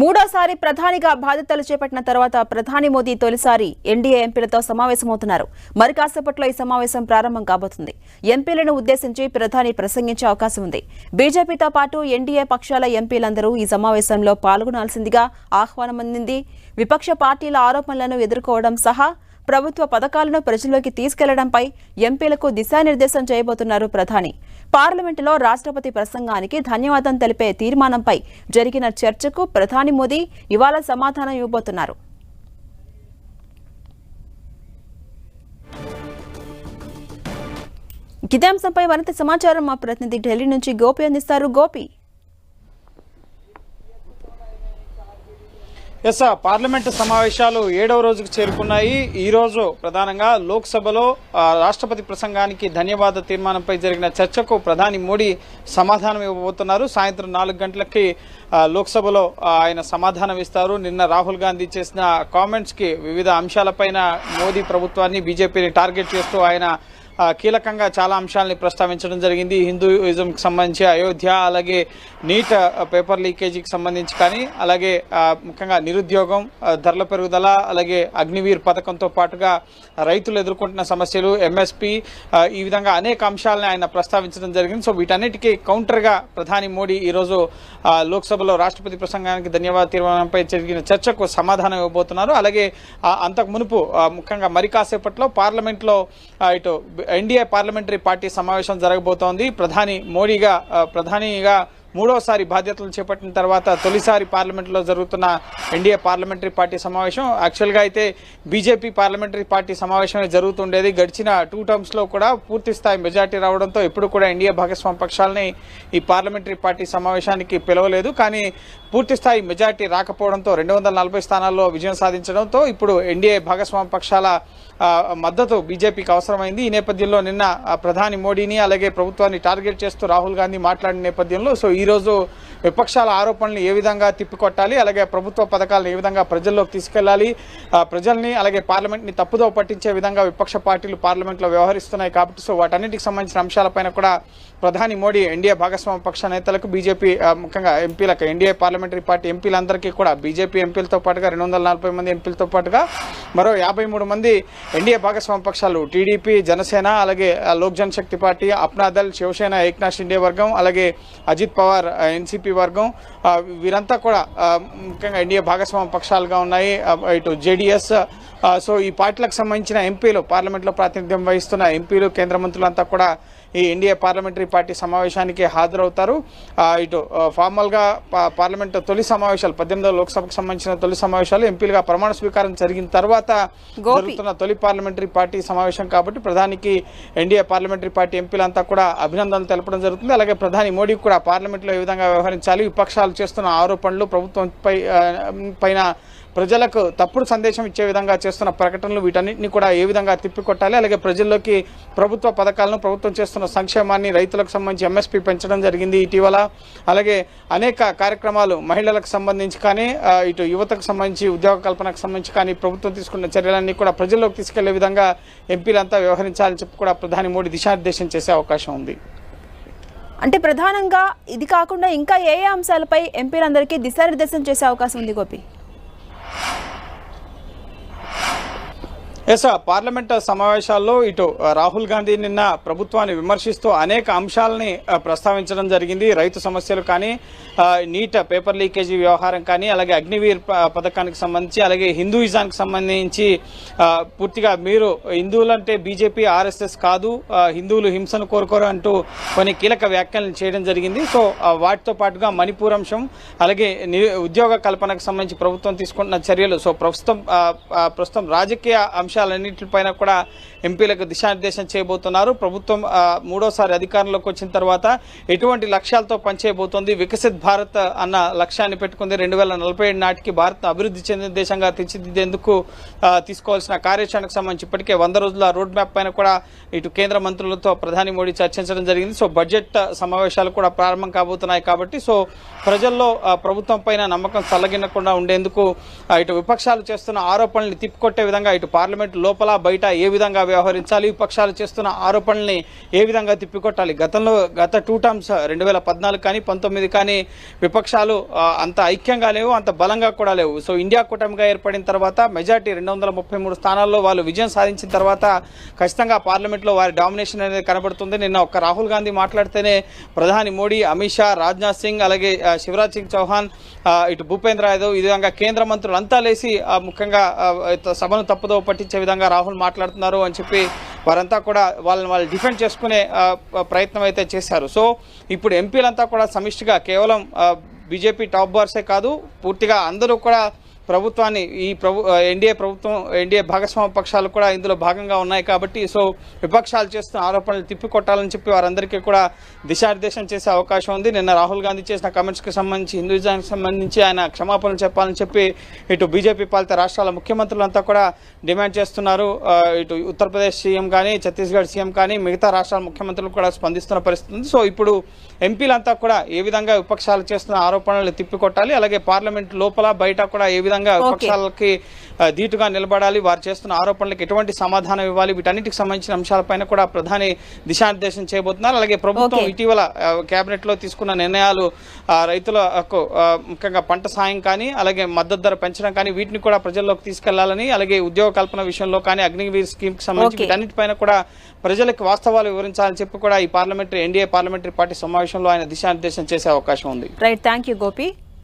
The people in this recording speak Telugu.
మూడోసారి ప్రధానిగా బాధ్యతలు చేపట్టిన తర్వాత ప్రధాని మోదీ తొలిసారి ఎన్డీఏ ఎంపీలతో సమావేశమవుతున్నారు. మరి కాసేపట్లో ఈ సమావేశం ప్రారంభం కాబోతుంది. ఎంపీలను ఉద్దేశించి ప్రధాని ప్రసంగించే అవకాశం ఉంది. బీజేపీతో పాటు ఎన్డీఏ పక్షాల ఎంపీలందరూ ఈ సమావేశంలో పాల్గొనాల్సిందిగా ఆహ్వానం అందింది విపక్ష పార్టీల ఆరోపణలను ఎదుర్కోవడం సహా ప్రభుత్వ పథకాలను ప్రజల్లోకి తీసుకెళ్ళడంపై ఎంపీలకు దిశానిర్దేశం చేయబోతున్నారు ప్రధాని. పార్లమెంటులో రాష్ట్రపతి ప్రసంగానికి ధన్యవాదం తెలిపే తీర్మానంపై జరిగిన చర్చకు ప్రధాని మోదీ ఇవాళ సమాధానం ఇవ్వబోతున్నారు. గిదాంశంపై మరింత సమాచారం మా ప్రతినిధి ఢిల్లీ నుంచి గోపి అందిస్తారు. గోపి ఎస్ పార్లమెంటు సమావేశాలు ఏడవ రోజుకు చేరుకున్నాయి. ఈ రోజు ప్రధానంగా లోక్సభలో రాష్ట్రపతి ప్రసంగానికి ధన్యవాద తీర్మానంపై జరిగిన చర్చకు ప్రధాని మోడీ సమాధానం ఇవ్వబోతున్నారు. సాయంత్రం నాలుగు గంటలకి లోక్సభలో ఆయన సమాధానం ఇస్తారు. నిన్న రాహుల్ గాంధీ చేసిన కామెంట్స్కి వివిధ అంశాలపైన మోదీ ప్రభుత్వాన్ని బీజేపీని టార్గెట్ చేస్తూ ఆయన కీలకంగా చాలా అంశాలని ప్రస్తావించడం జరిగింది. హిందూయిజంకి సంబంధించి అయోధ్య అలాగే నీట్ పేపర్ లీకేజీకి సంబంధించి కానీ అలాగే ముఖ్యంగా నిరుద్యోగం ధరల పెరుగుదల అలాగే అగ్నివీర్ పథకంతో పాటుగా రైతులు ఎదుర్కొంటున్న సమస్యలు ఎంఎస్పి ఈ విధంగా అనేక అంశాలను ఆయన ప్రస్తావించడం జరిగింది. సో వీటన్నిటికీ కౌంటర్గా ప్రధాని మోడీ ఈరోజు లోక్సభలో రాష్ట్రపతి ప్రసంగానికి ధన్యవాద తీర్మానంపై జరిగిన చర్చకు సమాధానం ఇవ్వబోతున్నారు. అలాగే అంతకు మునుపు ముఖ్యంగా మరి కాసేపట్లో పార్లమెంట్లో ఇటు ఎన్డీఏ పార్లమెంటరీ పార్టీ సమావేశం జరగబోతోంది. ప్రధాని మోడీగా ప్రధానిగా మూడవసారి బాధ్యతలు చేపట్టిన తర్వాత తొలిసారి పార్లమెంట్లో జరుగుతున్న ఎన్డీఏ పార్లమెంటరీ పార్టీ సమావేశం. యాక్చువల్గా అయితే బీజేపీ పార్లమెంటరీ పార్టీ సమావేశమే జరుగుతుండేది. గడిచిన టూ టర్మ్స్లో కూడా పూర్తి స్థాయి మెజార్టీ రావడంతో ఎప్పుడు కూడా ఎన్డీఏ భాగస్వామ్య పక్షాలని ఈ పార్లమెంటరీ పార్టీ సమావేశానికి పిలవలేదు. కానీ పూర్తి స్థాయి మెజార్టీ రాకపోవడంతో రెండు వందల నలభై స్థానాల్లో విజయం సాధించడంతో ఇప్పుడు ఎన్డీఏ భాగస్వామ్య పక్షాల మద్దతు బీజేపీకి అవసరమైంది. ఈ నేపథ్యంలో నిన్న ప్రధాని మోడీని అలాగే ప్రభుత్వాన్ని టార్గెట్ చేస్తూ రాహుల్ గాంధీ మాట్లాడిన నేపథ్యంలో సో ఈ ఈరోజు విపక్షాల ఆరోపణలు ఏ విధంగా తిప్పికొట్టాలి అలాగే ప్రభుత్వ పథకాలను ఏ విధంగా ప్రజల్లోకి తీసుకెళ్ళాలి ఆ, ప్రజల్ని అలాగే పార్లమెంట్ని తప్పుదో పట్టించే విధంగా విపక్ష పార్టీలు పార్లమెంట్లో వ్యవహరిస్తున్నాయి కాబట్టి సో వాటన్నిటికి సంబంధించిన అంశాలపైన కూడా ప్రధాని మోడీ ఎన్డీఏ భాగస్వామ్య పక్ష నేతలకు బీజేపీ ముఖ్యంగా ఎంపీలకు ఎన్డీఏ పార్లమెంటరీ పార్టీ ఎంపీలందరికీ కూడా బీజేపీ ఎంపీలతో పాటుగా రెండు వందల నలభై మంది ఎంపీలతో పాటుగా మరో యాభై మూడు మంది ఎన్డీఏ భాగస్వామ్య పక్షాలు టీడీపీ జనసేన అలాగే లోక్ జనశక్తి పార్టీ అప్నాదల్ శివసేన ఏక్నాథ్ షిండే వర్గం అలాగే అజిత్ పవార్ ఎన్సీపీ వర్గం వీరంతా కూడా ముఖ్యంగా ఎన్డీఏ భాగస్వామ్య పక్షాలుగా ఉన్నాయి ఇటు జేడీఎస్ సో ఈ పార్టీలకు సంబంధించిన ఎంపీలు పార్లమెంట్లో ప్రాతినిధ్యం వహిస్తున్న ఎంపీలు కేంద్ర మంత్రులంతా కూడా ఈ ఎన్డీఏ పార్లమెంటరీ పార్టీ సమావేశానికి హాజరవుతారు ఇటు ఫార్మల్గా పార్లమెంట్ తొలి సమావేశాలు పద్దెనిమిదో లోక్సభకు సంబంధించిన తొలి సమావేశాలు ఎంపీలుగా ప్రమాణ స్వీకారం జరిగిన తర్వాత. జరుగుతున్న తొలి పార్లమెంటరీ పార్టీ సమావేశం కాబట్టి ప్రధానికి ఎన్డీఏ పార్లమెంటరీ పార్టీ ఎంపీలంతా కూడా అభినందనలు తెలపడం జరుగుతుంది అలాగే ప్రధాని మోడీ కూడా పార్లమెంట్లో ఏ విధంగా వ్యవహరించాలి విపక్షాలు చేస్తున్న ఆరోపణలు ప్రభుత్వంపై పైన ప్రజలకు తప్పుడు సందేశం ఇచ్చే విధంగా చేస్తున్న ప్రకటనలు వీటన్నింటినీ కూడా ఏ విధంగా తిప్పికొట్టాలి? అలాగే ప్రజల్లోకి ప్రభుత్వ పథకాలను ప్రభుత్వం చేస్తున్న సంక్షేమాన్ని రైతులకు సంబంధించి ఎంఎస్పీ పెంచడం జరిగింది ఇటీవల. అలాగే అనేక కార్యక్రమాలు మహిళలకు సంబంధించి కానీ ఇటు యువతకు సంబంధించి ఉద్యోగ కల్పనకు సంబంధించి కానీ ప్రభుత్వం తీసుకున్న చర్యలన్నీ కూడా ప్రజల్లోకి తీసుకెళ్ళే విధంగా ఎంపీలంతా వ్యవహరించాలని చెప్పి కూడా ప్రధాని మోడీ దిశానిర్దేశం చేసే అవకాశం ఉంది. అంటే ప్రధానంగా ఇది కాకుండా ఇంకా ఏ ఏ అంశాలపై ఎంపీలందరికీ దిశానిర్దేశం చేసే అవకాశం ఉంది గోపి? ఎస్ పార్లమెంట్ సమావేశాల్లో ఇటు రాహుల్ గాంధీ నిన్న ప్రభుత్వాన్ని విమర్శిస్తూ అనేక అంశాలని ప్రస్తావించడం జరిగింది. రైతు సమస్యలు కానీ నీట నీట్ పేపర్ లీకేజీ వ్యవహారం కానీ అలాగే అగ్నివీర్ పథకానికి సంబంధించి అలాగే హిందూయిజానికి సంబంధించి పూర్తిగా మీరు హిందువులంటే బీజేపీ ఆర్ఎస్ఎస్ కాదు హిందువులు హింసను కోరుకోరు అంటూ కొన్ని కీలక వ్యాఖ్యలను చేయడం జరిగింది. సో వాటితో పాటుగా మణిపూర్ అంశం అలాగే ని- ఉద్యోగ కల్పనకు సంబంధించి ప్రభుత్వం తీసుకుంటున్న చర్యలు. సో ప్రస్తుతం ప్రస్తుతం రాజకీయ అంశం అంశాలన్నింటిపైన కూడా ఎంపీలకు దిశానిర్దేశం చేయబోతున్నారు. ప్రభుత్వం మూడోసారి అధికారంలోకి వచ్చిన తర్వాత ఎటువంటి లక్ష్యాలతో పనిచేయబోతోంది? వికసిత్ భారత్ అన్న లక్ష్యాన్ని పెట్టుకుంది. రెండు వేల నలభై ఏడు నాటికి భారత్ అభివృద్ధి చెందిన దేశంగా తీర్చిదిద్దేందుకు తీసుకోవాల్సిన కార్యాచరణకు సంబంధించి ఇప్పటికే వంద రోజుల రోడ్ మ్యాప్ పైన కూడా ఇటు కేంద్ర మంత్రులతో ప్రధాని మోడీ చర్చించడం జరిగింది. సో బడ్జెట్ సమావేశాలు కూడా ప్రారంభం కాబోతున్నాయి కాబట్టి సో ప్రజల్లో ప్రభుత్వం పైన నమ్మకం చల్లగినకుండా ఉండేందుకు ఇటు విపక్షాలు చేస్తున్న ఆరోపణల్ని తిప్పికొట్టే విధంగా ఇటు పార్లమెంట్ పార్లమెంట్ లోపల బయట ఏ విధంగా వ్యవహరించాలి విపక్షాలు చేస్తున్న ఆరోపణల్ని ఏ విధంగా తిప్పికొట్టాలి? గతంలో గత టూ టర్మ్స్ రెండు వేల పద్నాలుగు కానీ పంతొమ్మిది కానీ విపక్షాలు అంత ఐక్యంగా లేవు అంత బలంగా కూడా లేవు. సో ఇండియా కూటమిగా ఏర్పడిన తర్వాత మెజార్టీ రెండు వందల ముప్పై మూడు స్థానాల్లో వాళ్ళు విజయం సాధించిన తర్వాత ఖచ్చితంగా పార్లమెంట్లో వారి డామినేషన్ అనేది కనబడుతుంది. నిన్న ఒక్క రాహుల్ గాంధీ మాట్లాడితేనే ప్రధాని మోడీ అమిత్ షా రాజ్నాథ్ సింగ్ అలాగే శివరాజ్ సింగ్ చౌహాన్ ఇటు భూపేంద్ర యాదవ్ ఈ విధంగా కేంద్ర మంత్రులు అంతా లేసి ముఖ్యంగా సభను తప్పుదో పట్టించే విధంగా రాహుల్ మాట్లాడుతున్నారు అని చెప్పి వారంతా కూడా వాళ్ళని వాళ్ళు డిఫెండ్ చేసుకునే ప్రయత్నం అయితే చేశారు. సో ఇప్పుడు ఎంపీలంతా కూడా సమిష్టిగా కేవలం బీజేపీ టాప్ బార్సే కాదు పూర్తిగా అందరూ కూడా ప్రభుత్వాన్ని ఈ ప్రభు ఎన్డీఏ ప్రభుత్వం ఎన్డీఏ భాగస్వామ్య పక్షాలు కూడా ఇందులో భాగంగా ఉన్నాయి కాబట్టి సో విపక్షాలు చేస్తున్న ఆరోపణలు తిప్పికొట్టాలని చెప్పి వారందరికీ కూడా దిశానిర్దేశం చేసే అవకాశం ఉంది. నిన్న రాహుల్ గాంధీ చేసిన కమెంట్స్కి సంబంధించి హిందూజానికి సంబంధించి ఆయన క్షమాపణలు చెప్పాలని చెప్పి ఇటు బీజేపీ పాలిత రాష్ట్రాల ముఖ్యమంత్రులంతా కూడా డిమాండ్ చేస్తున్నారు. ఇటు ఉత్తరప్రదేశ్ సీఎం కానీ ఛత్తీస్గఢ్ సీఎం కానీ మిగతా రాష్ట్రాల ముఖ్యమంత్రులు కూడా స్పందిస్తున్న పరిస్థితి ఉంది. సో ఇప్పుడు ఎంపీలంతా కూడా ఏ విధంగా విపక్షాలు చేస్తున్న ఆరోపణలు తిప్పికొట్టాలి అలాగే పార్లమెంట్ లోపల బయట కూడా ఏ విధంగా విపక్షాలకి ఆ, ధీటుగా నిలబడాలి. వారు చేస్తున్న ఆరోపణలకు ఎటువంటి సమాధానం ఇవ్వాలి. వీటన్నిటికి సంబంధించిన అంశాలపైన కూడా ప్రధాని దిశానిర్దేశం చేయబోతున్నారు. అలాగే ప్రభుత్వం. ఇటీవల ఆ, కేబినెట్లో తీసుకున్న నిర్ణయాలు రైతులకు ముఖ్యంగా పంట సాయం కానీ అలాగే మద్దతు ధర పెంచడం కానీ వీటిని కూడా ప్రజల్లోకి తీసుకెళ్ళాలని అలాగే ఉద్యోగ కల్పన విషయంలో కానీ అగ్నివీర్ స్కీమ్ సంబంధించి. వీటన్నిటిపైన కూడా ప్రజలకు వాస్తవాలు వివరించాలని చెప్పి కూడా ఈ పార్లమెంటరీ ఎన్డీఏ పార్లమెంటరీ పార్టీ సమావేశంలో ఆయన దిశానిర్దేశం చేసే అవకాశం ఉంది. Right thank Gopi